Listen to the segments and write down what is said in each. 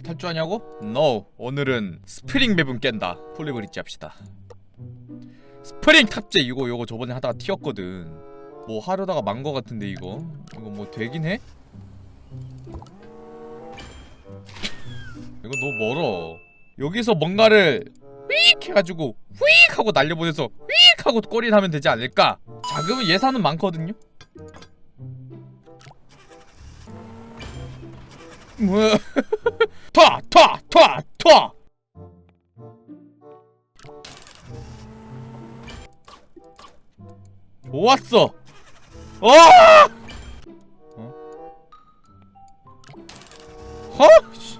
오늘 탈주하냐고? No. 오늘은 스프링 맵은 깬다. 폴리브리지 합시다. 스프링 탑재 이거 요거 저번에 하다가 튀었거든. 뭐 하려다가 만 거 같은데 이거. 이거 뭐 되긴 해? 이거 너무 멀어. 여기서 뭔가를 휙 해가지고 휙 하고 날려보내서 휙 하고 꼬리 나면 되지 않을까? 자금은 예산은 많거든요? 뭐 타! 타! 타! 타! 좋았어! 어! 어? 허? 씨.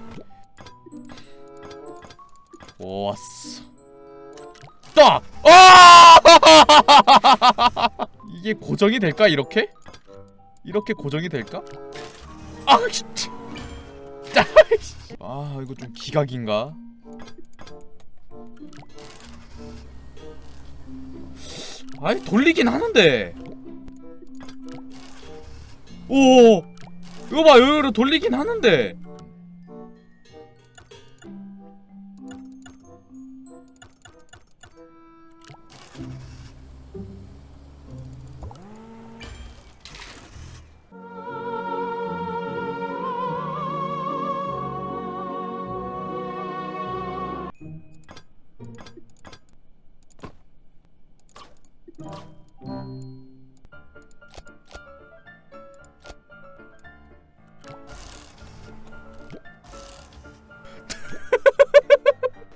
좋았어. 딱! 아! 이게 고정이 될까 이렇게? 이렇게 고정이 될까? 아, 진짜. 아 이거 좀 기각인가? 아이 돌리긴 하는데. 오 이거 봐 여기로 돌리긴 하는데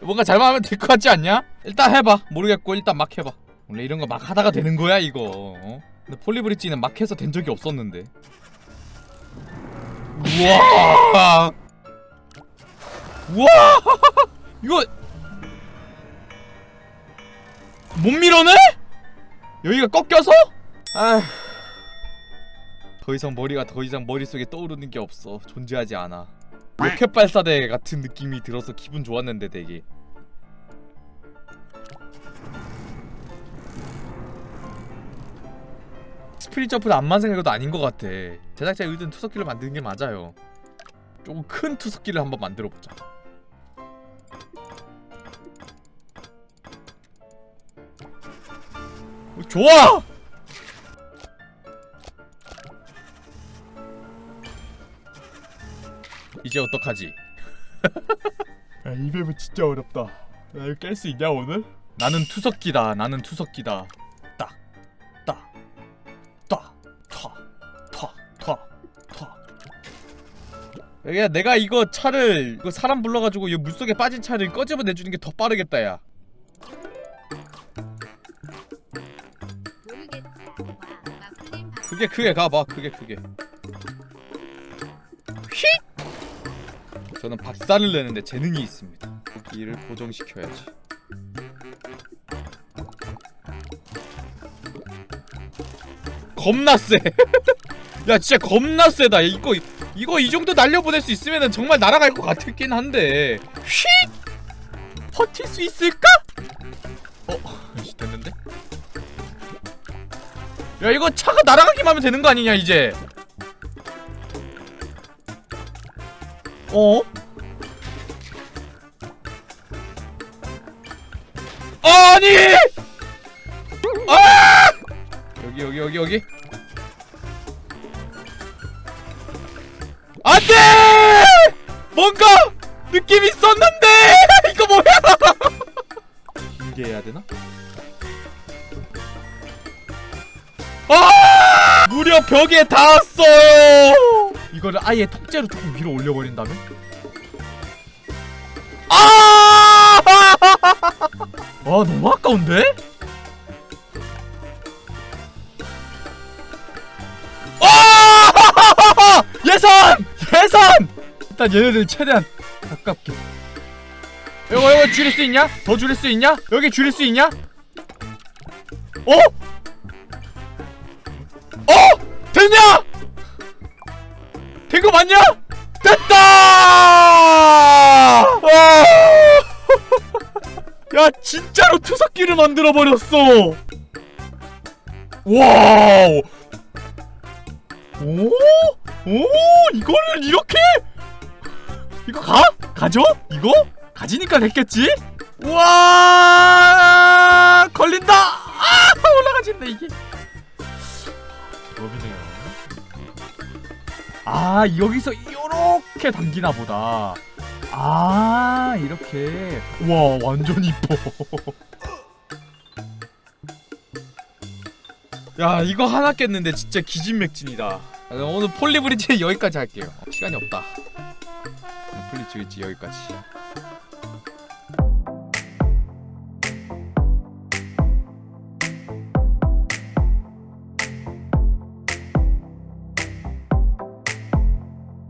뭔가 잘하면 될 것 같지 않냐? 일단 해봐. 모르겠고 일단 막 해봐. 원래 이런 거 막 하다가 되는 거야 이거. 어? 근데 폴리브리지는 막 해서 된 적이 없었는데. 우와! 우와! 이거 못 밀어내? 여기가 꺾여서? 아휴. 더 이상 머리가 더 이상 머릿속에 떠오르는 게 없어. 존재하지 않아. 로켓 발사대 같은 느낌이 들어서 기분 좋았는데 되게 스피릿 점프는 안만 생각해도 아닌 것 같아 제작자의 의도는 투석기를 만드는 게 맞아요 조금 큰 투석기를 한번 만들어 보자 어, 좋아! 이제 어떡하지? 야, 이 맵은 진짜 어렵다. 야, 이거 깰 수 있냐 오늘? 나는 투석기다. 나는 투석기다. 야, 내가 이거 차를 이거 사람 불러가지고 이 물속에 빠진 차를 꺼집어 내주는 게 더 빠르겠다, 야. 크게 크게 가봐. 크게 크게. 휙! 저는 박살을 내는데 재능이 있습니다. 고기를 고정시켜야지. 겁나 세. 야 진짜 겁나 세다. 이거 이거 이 정도 날려보낼 수 있으면은 정말 날아갈 것 같긴 한데. 휙! 버틸 수 있을까? 어, 됐는데? 야 이거 차가 날아가기만 하면 되는 거 아니냐 이제 어? 아니! 아! 여기 여기 여기 여기 안돼! 뭔가 느낌이 있었는데 이거 뭐야? 길게 해야 되나? 아! 무려 벽에 닿았어요. 이거를 아예 통째로 조금 위로 올려버린다면? 아! 아 너무 아까운데? 일단 얘네들 최대한 가깝게. 이거 이거 줄일 수 있냐? 더 줄일 수 있냐? 여기 줄일 수 있냐? 어? 어! 됐냐? 된 거 맞냐? 됐다! 아! 야 진짜로 투석기를 만들어 버렸어. 와우. 오? 오? 이거를 이렇게? 이거 가? 가죠? 이거? 가지니까 됐겠지? 우와! 걸린다! 아! 올라가진다 이게. 대박이네요. 아 여기서 이렇게 당기나 보다. 아 이렇게. 와 완전 이뻐. 야 이거 하나 깼는데 진짜 기진맥진이다. 오늘 폴리브리지 여기까지 할게요. 시간이 없다 폴리브리지 여기까지